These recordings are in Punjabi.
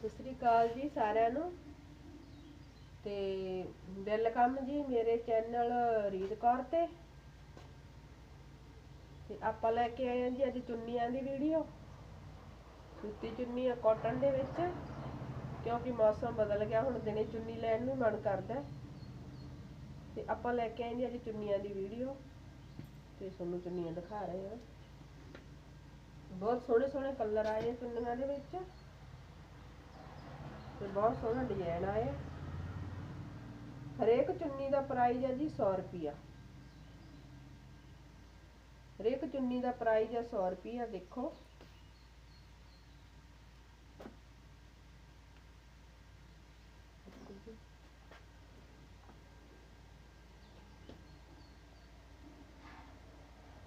ਸਤਿ ਸ੍ਰੀ ਅਕਾਲ ਜੀ ਸਾਰਿਆਂ ਨੂੰ। ਤੇ ਵੈਲਕਮ ਜੀ ਮੇਰੇ ਚੈਨਲ ਰੀਤ ਕੌਰ ਤੇ। ਤੇ ਆਪਾਂ ਲੈ ਕੇ ਆਏ ਹਾਂ ਜੀ ਅੱਜ ਚੁੰਨੀਆਂ ਦੀ ਵੀਡੀਓ। ਸੂਤੀ ਚੁੰਨੀ ਕਾਟਨ ਦੇ ਵਿੱਚ। ਕਿਉਂਕਿ ਮੌਸਮ ਬਦਲ ਗਿਆ, ਹੁਣ ਦਿਨੇ ਚੁੰਨੀ ਲੈਣ ਨੂੰ ਮਨ ਕਰਦਾ। ਤੇ ਆਪਾਂ ਲੈ ਕੇ ਆਏ ਜੀ ਅੱਜ ਚੁੰਨੀਆਂ ਦੀ ਵੀਡੀਓ। ਤੇ ਤੁਹਾਨੂੰ ਚੁੰਨੀਆਂ ਦਿਖਾ ਰਹੇ ਹਾਂ ਬਹੁਤ ਸੋਹਣੇ ਸੋਹਣੇ ਕਲਰ ਆਏ ਆ ਚੁੰਨੀਆਂ ਦੇ ਵਿੱਚ। ਤੇ ਬਹੁਤ ਸੋਹਣਾ ਡਿਜ਼ਾਈਨ ਆਇਆ ਹਰੇਕ ਚੁੰਨੀ ਦਾ ਪ੍ਰਾਈਸ ਹੈ ਜੀ 100 ਰੁਪਿਆ ਹਰੇਕ ਚੁੰਨੀ ਦਾ ਪ੍ਰਾਈਸ ਹੈ 100 ਰੁਪਿਆ ਦੇਖੋ।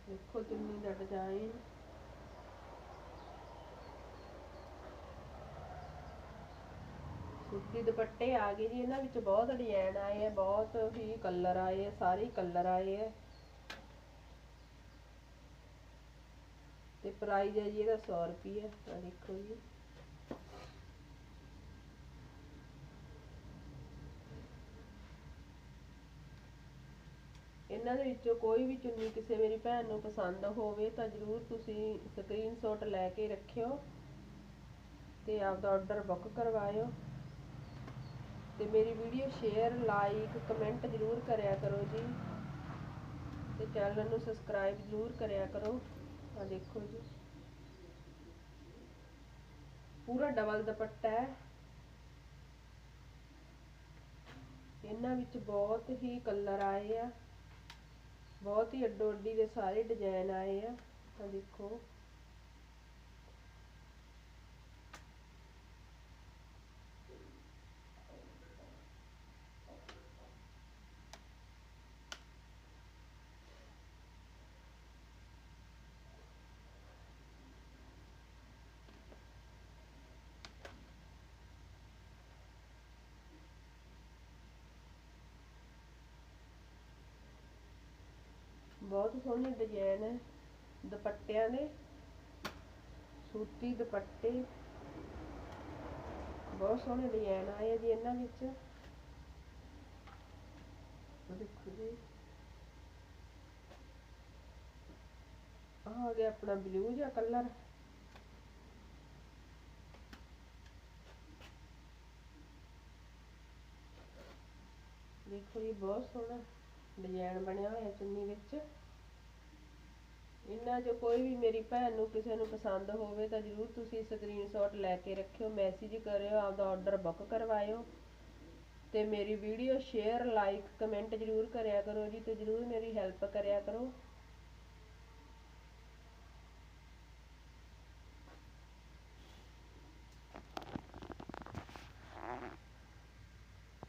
ਦੇਖੋ ਚੁੰਨੀ ਦਾ ਡਿਜ਼ਾਈਨ ਸੂਤੀ ਦੁਪੱਟੇ ਆ ਗਏ ਜੀ, ਇਹਨਾਂ ਵਿੱਚ ਬਹੁਤ ਡਿਜ਼ਾਈਨ ਆਏ ਆ, ਬਹੁਤ ਹੀ ਕਲਰ ਆਏ ਆ, ਸਾਰੇ ਕਲਰ ਆਏ ਆ। ਤੇ ਪ੍ਰਾਈਸ ਹੈ ਜੀ ਇਹਦਾ 100 ਰੁਪਏ ਆ ਦੇਖੋ ਜੀ। ਇਹਨਾਂ ਦੇ ਵਿੱਚੋਂ ਕੋਈ ਵੀ ਚੁੰਨੀ ਕਿਸੇ ਮੇਰੀ ਭੈਣ ਨੂੰ ਪਸੰਦ ਹੋਵੇ, ਤਾਂ ਜਰੂਰ ਤੁਸੀਂ ਸਕਰੀਨਸ਼ਾਟ ਲੈ ਕੇ ਰੱਖਿਓ ਤੇ ਆਪਦਾ ਆਰਡਰ ਬੁੱਕ ਕਰਵਾਇਓ। ਤੇ ਮੇਰੀ ਵੀਡੀਓ ਸ਼ੇਅਰ ਲਾਈਕ ਕਮੈਂਟ ਜਰੂਰ ਕਰਿਆ ਕਰੋ ਜੀ। ਤੇ ਚੈਨਲ ਨੂੰ ਸਬਸਕ੍ਰਾਈਬ ਜਰੂਰ ਕਰਿਆ ਕਰੋ। ਆ ਦੇਖੋ ਜੀ। ਪੂਰਾ ਡਬਲ ਦੁਪੱਟਾ ਹੈ। ਇਹਨਾਂ ਵਿੱਚ ਬਹੁਤ ਹੀ ਕਲਰ ਆਏ ਆ। ਬਹੁਤ ਹੀ ਅੱਡੋ ਅੱਡੀ ਦੇ ਸਾਰੇ ਡਿਜ਼ਾਈਨ ਆਏ ਆ। ਤਾਂ ਦੇਖੋ। ਬਹੁਤ ਸੋਹਣੇ ਡਿਜ਼ਾਈਨ ਹੈ ਦੁਪੱਟਿਆਂ ਦੇ ਸੂਤੀ ਦੁਪੱਟੇ, ਬਹੁਤ ਸੋਹਣੇ ਡਿਜ਼ਾਈਨ ਆਏ ਜੀ ਇਹਨਾਂ ਵਿੱਚ। ਦੇਖੋ ਜੀ। ਆ ਗਿਆ ਆਪਣਾ ਬਲੂ ਜਿਹਾ ਕਲਰ ਦੇਖੋ ਜੀ, ਬਹੁਤ ਸੋਹਣਾ। ਡਿਜ਼ਾਈਨ ਬਣਿਆ ਹੋਇਆ ਚੁੰਨੀ ਵਿੱਚ। ਇਹਨਾਂ 'ਚੋਂ ਕੋਈ ਵੀ ਮੇਰੀ ਭੈਣ ਨੂੰ ਕਿਸੇ ਨੂੰ ਪਸੰਦ ਹੋਵੇ ਤਾਂ ਜਰੂਰ ਤੁਸੀਂ ਸਕਰੀਨਸ਼ਾਟ ਲੈ ਕੇ ਰੱਖਿਓ ਮੈਸੇਜ ਕਰਿਓ, ਆਪਦਾ ਆਰਡਰ ਬੁੱਕ ਕਰਵਾਇਓ ਤੇ ਮੇਰੀ ਵੀਡੀਓ ਸ਼ੇਅਰ ਲਾਈਕ ਕਮੈਂਟ ਜਰੂਰ ਕਰਿਆ ਕਰੋ ਜੀ ਤੇ ਜਰੂਰ ਮੇਰੀ ਹੈਲਪ ਕਰਿਆ ਕਰੋ।